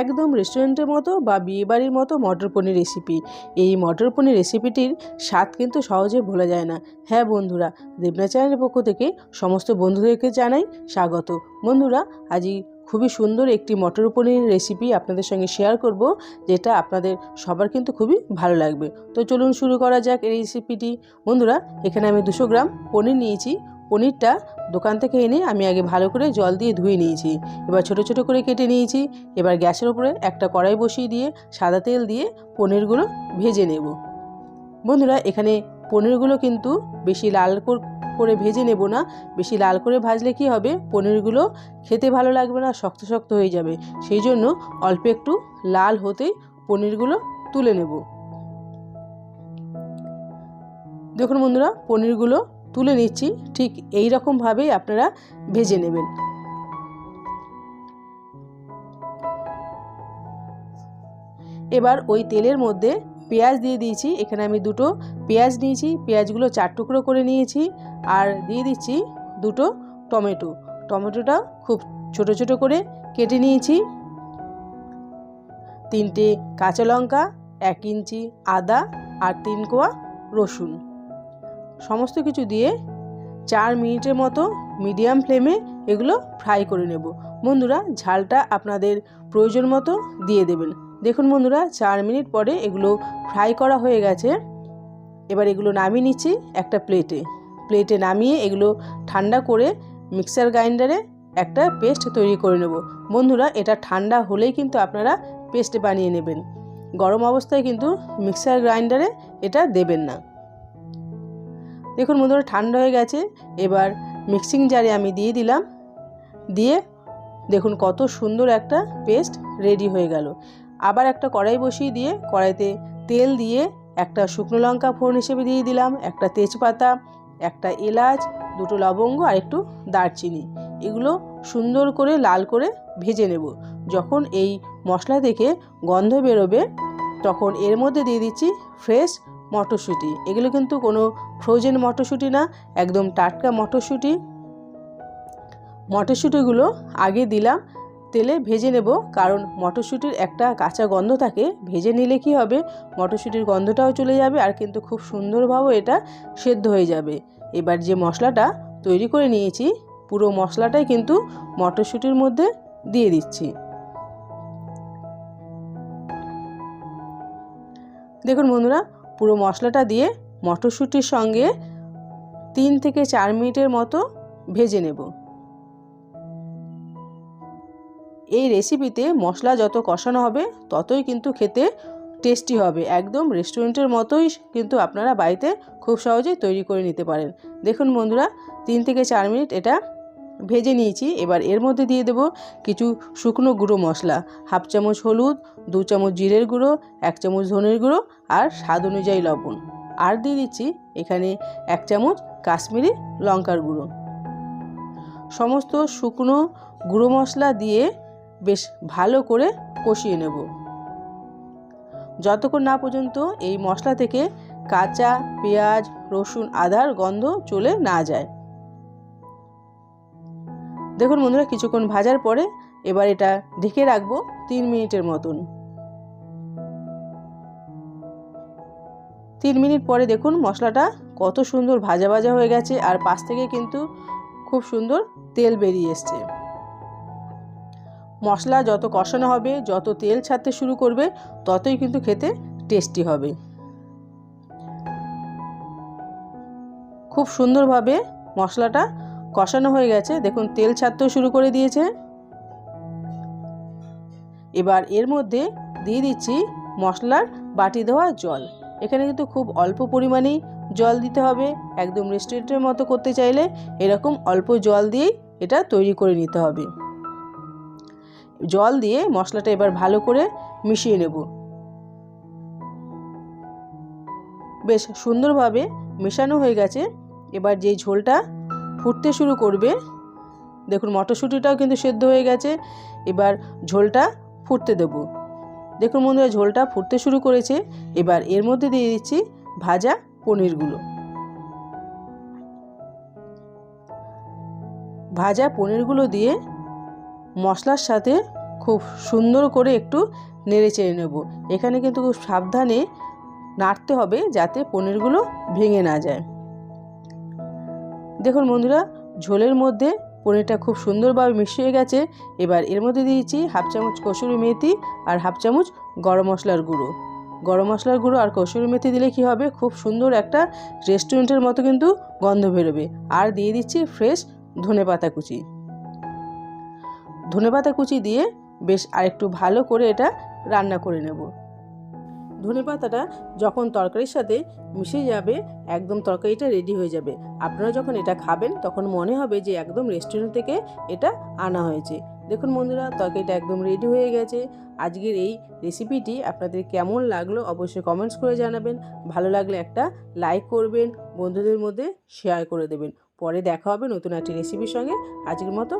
একদম রেস্টুরেন্টের মতো বা বিয়েবাড়ির মতো মটর পনির রেসিপি এই মটর পনির রেসিপিটির স্বাদ কিন্তু সহজে ভোলা যায় না। হ্যাঁ বন্ধুরা, দেবনা চ্যানেলের পক্ষ থেকে সমস্ত বন্ধুদেরকে জানাই স্বাগত। বন্ধুরা, আজই খুবই সুন্দর একটি মটর পনির রেসিপি আপনাদের সঙ্গে শেয়ার করব, যেটা আপনাদের সবার কিন্তু খুবই ভালো লাগবে। তো চলুন শুরু করা যাক এই রেসিপিটি বন্ধুরা, এখানে আমি দুশো গ্রাম পনির নিয়েছি। পনিরটা দোকান থেকে এনে আমি আগে ভালো করে জল দিয়ে ধুয়ে নিয়েছি। এবার ছোট ছোট করে কেটে নিয়েছি। এবার গ্যাসের উপরে একটা কড়াই বসিয়ে দিয়ে সাদা তেল দিয়ে পনিরগুলো ভেজে নেব। বন্ধুরা, এখানে পনিরগুলো কিন্তু বেশি লাল করে ভেজে নেব না। বেশি লাল করে ভাজলে কি হবে? পনিরগুলো খেতে ভালো লাগবে না, শক্ত শক্ত হয়ে যাবে। সেই জন্য অল্প একটু লাল হতেই পনিরগুলো তুলে নেব। দেখুন বন্ধুরা, পনিরগুলো তুলে নিচ্ছি, ঠিক এই রকমভাবেই আপনারা ভেজে নেবেন। এবার ওই তেলের মধ্যে পেঁয়াজ দিয়ে দিয়েছি, এখানে আমি দুটো পেঁয়াজ নিয়েছি, পেঁয়াজগুলো চার টুকরো করে নিয়েছি, আর দিয়ে দিচ্ছি দুটো টমেটো। টমেটোটা খুব ছোট ছোট করে কেটে নিয়েছি। তিনটে কাঁচা লঙ্কা, এক ইঞ্চি আদা আর তিন কোয়া রসুন। সমস্ত কিছু দিয়ে চার মিনিটের মতো মিডিয়াম ফ্লেমে এগুলো ফ্রাই করে নেব। বন্ধুরা, ঝালটা আপনাদের প্রয়োজন মতো দিয়ে দেবেন। দেখুন বন্ধুরা, চার মিনিট পরে এগুলো ফ্রাই করা হয়ে গেছে। এবার এগুলো নামিয়ে নিচ্ছি একটা প্লেটে। প্লেটে নামিয়ে এগুলো ঠান্ডা করে মিক্সার গ্রাইন্ডারে একটা পেস্ট তৈরি করে নেব। বন্ধুরা, এটা ঠান্ডা হলেই কিন্তু আপনারা পেস্ট বানিয়ে নেবেন। গরম অবস্থায় কিন্তু মিক্সার গ্রাইন্ডারে এটা দেবেন না। দেখুন বন্ধুরা, ঠান্ডা হয়ে গেছে। এবার মিক্সিং জারে আমি দিয়ে দিলাম। দিয়ে দেখুন কত সুন্দর একটা পেস্ট রেডি হয়ে গেল। আবার একটা কড়াই বসিয়ে দিয়ে কড়াইতে তেল দিয়ে একটা শুকনো লঙ্কা ফোড়ন হিসেবে দিয়ে দিলাম, একটা তেজপাতা, একটা এলাচ, দুটো লবঙ্গ আর একটু দারচিনি। এগুলো সুন্দর করে লাল করে ভেজে নেব। যখন এই মশলা থেকে গন্ধ বেরোবে, তখন এর মধ্যে দিয়ে দিচ্ছি ফ্রেশ মটরশুঁটি। এগুলো কিন্তু কোনো ফ্রোজেন মটরশুঁটি না, একদম টাটকা মটরশুঁটি। মটরশুঁটিগুলো আগে দিলাম, তেলে ভেজে নেব, কারণ মটরশুঁটির একটা কাঁচা গন্ধ থাকে, ভেজে নিলে কি হবে, মটরশুঁটির গন্ধটাও চলে যাবে আর কিন্তু খুব সুন্দরভাবে এটা সেদ্ধ হয়ে যাবে। এবার যে মশলাটা তৈরি করে নিয়েছি, পুরো মশলাটাই কিন্তু মটরশুঁটির মধ্যে দিয়ে দিচ্ছি। দেখুন বন্ধুরা পুরো মশলাটা দিয়ে মটরশুঁটির সঙ্গে তিন থেকে চার মিনিটের মতো ভেজে নেব। এই রেসিপিতে মশলা যত কষানো হবে, ততই কিন্তু খেতে টেস্টি হবে। একদম রেস্টুরেন্টের মতোই কিন্তু আপনারা বাড়িতে খুব সহজেই তৈরি করে নিতে পারেন। দেখুন বন্ধুরা, তিন থেকে চার মিনিট এটা ভেজে নিয়েছি। এবার এর মধ্যে দিয়ে দেব কিছু শুকনো গুঁড়ো মশলা। হাফ চামচ হলুদ, দু চামচ জিরের গুঁড়ো, এক চামচ ধনের গুঁড়ো আর স্বাদ অনুযায়ী লবণ। আর দিয়ে দিচ্ছি এখানে এক চামচ কাশ্মীরি লঙ্কার গুঁড়ো। সমস্ত শুকনো গুঁড়ো মশলা দিয়ে বেশ ভালো করে কষিয়ে নেব। যতক্ষণ না পর্যন্ত এই মশলা থেকে কাঁচা, পেঁয়াজ, রসুন, আদার গন্ধ চলে না যায়। দেখুন বন্ধুরা, কিছুক্ষণ ভাজার পরে এবার এটা ঢেকে রাখব তিন মিনিটের মতন। তিন মিনিট পরে দেখুন মশলাটা কত সুন্দর ভাজা ভাজা হয়ে গেছে আর পাশ থেকে কিন্তু খুব সুন্দর তেল বেরিয়ে এসছে। মশলা যত কষানো হবে, যত তেল ছাড়তে শুরু করবে, ততই কিন্তু খেতে টেস্টি হবে। খুব সুন্দরভাবে মশলাটা কষানো হয়ে গেছে। দেখুন, তেল ছাড়তেও শুরু করে দিয়েছে। এবার এর মধ্যে দিয়ে দিচ্ছি মশলার বাটি দেওয়া জল। এখানে কিন্তু খুব অল্প পরিমাণেই জল দিতে হবে। একদম রেস্টুরেন্টের মতো করতে চাইলে এরকম অল্প জল দিয়েই এটা তৈরি করে নিতে হবে। জল দিয়ে মশলাটা এবার ভালো করে মিশিয়ে নেব। বেশ সুন্দরভাবে মেশানো হয়ে গেছে। এবার যে ঝোলটা ফুটতে শুরু করবে। দেখুন, মটরশুঁটিটাও কিন্তু সেদ্ধ হয়ে গেছে। এবার ঝোলটা ফুটতে দেব। দেখুন বন্ধুরা, ঝোলটা ফুটতে শুরু করেছে। এবার এর মধ্যে দিয়ে দিচ্ছি ভাজা পনিরগুলো। ভাজা পনিরগুলো দিয়ে মশলার সাথে খুব সুন্দর করে একটু নেড়ে চেড়ে নেব। এখানে কিন্তু খুব সাবধানে নাড়তে হবে যাতে পনিরগুলো ভেঙে না যায়। দেখুন বন্ধুরা, ঝোলের মধ্যে পনিরটা খুব সুন্দরভাবে মিশিয়ে গেছে। এবার এর মধ্যে দিয়েছি হাফ চামচ কসুরি মেথি আর হাফ চামচ গরম মশলার গুঁড়ো। গরম মশলার গুঁড়ো আর কসুরি মেথি দিলে কি হবে? খুব সুন্দর একটা রেস্টুরেন্টের মতো কিন্তু গন্ধ বেরোবে। আর দিয়ে দিচ্ছি ফ্রেশ ধনে পাতা কুচি। ধনে পাতা কুচি দিয়ে বেশ আরেকটু ভালো করে এটা রান্না করে নেব। ধনে পাতাটা যখন তরকারির সাথে মিশে যাবে, একদম তরকারিটা রেডি হয়ে যাবে। আপনারা যখন এটা খাবেন, তখন মনে হবে যে একদম রেস্টুরেন্ট থেকে এটা আনা হয়েছে। দেখুন বন্ধুরা, তরকারিটা একদম রেডি হয়ে গেছে। আজকের এই রেসিপিটি আপনাদের কেমন লাগল অবশ্যই কমেন্টস করে জানাবেন। ভালো লাগলে একটা লাইক করবেন, বন্ধুদের মধ্যে শেয়ার করে দেবেন। পরে দেখা হবে নতুন একটি রেসিপির সঙ্গে। আজকের মতো